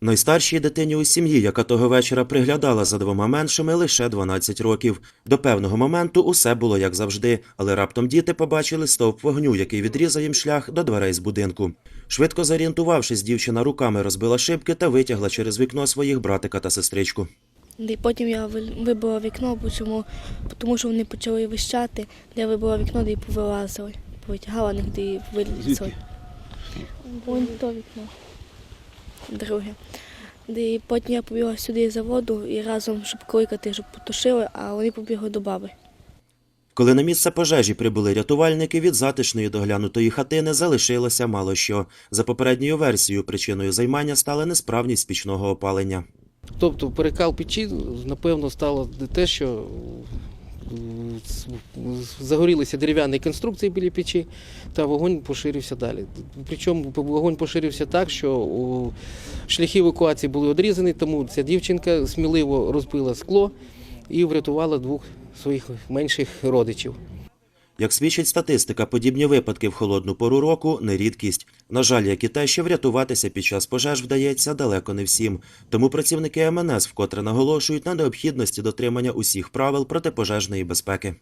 Найстаршій дитині у сім'ї, яка того вечора приглядала за двома меншими, лише 12 років. До певного моменту усе було як завжди, але раптом діти побачили стовп вогню, який відрізав їм шлях до дверей з будинку. Швидко зорієнтувавшись, дівчина руками розбила шибки та витягла через вікно своїх братика та сестричку. І потім я ви- вибила вікно, бо чому? тому що вони почали вищати, де я вибила вікно, де і повилазили. Повитягала них, де і вилізли. Вон то вікно. Друге. І потім я побігла сюди за воду і разом, щоб кликати, щоб потушили, а вони побігли до баби. Коли на місце пожежі прибули рятувальники, від затишної доглянутої хатини залишилося мало що. За попередньою версією, причиною займання стала несправність пічного опалення. Тобто перекал печі, напевно, стало те, що загорілися дерев'яні конструкції біля печі, та вогонь поширився далі. Причому вогонь поширився так, що у шляхи евакуації були одрізані, тому ця дівчинка сміливо розбила скло і врятувала двох своїх менших родичів. Як свідчить статистика, подібні випадки в холодну пору року не рідкість. На жаль, як і те, що врятуватися під час пожеж вдається далеко не всім. Тому працівники МНС вкотре наголошують на необхідності дотримання усіх правил протипожежної безпеки.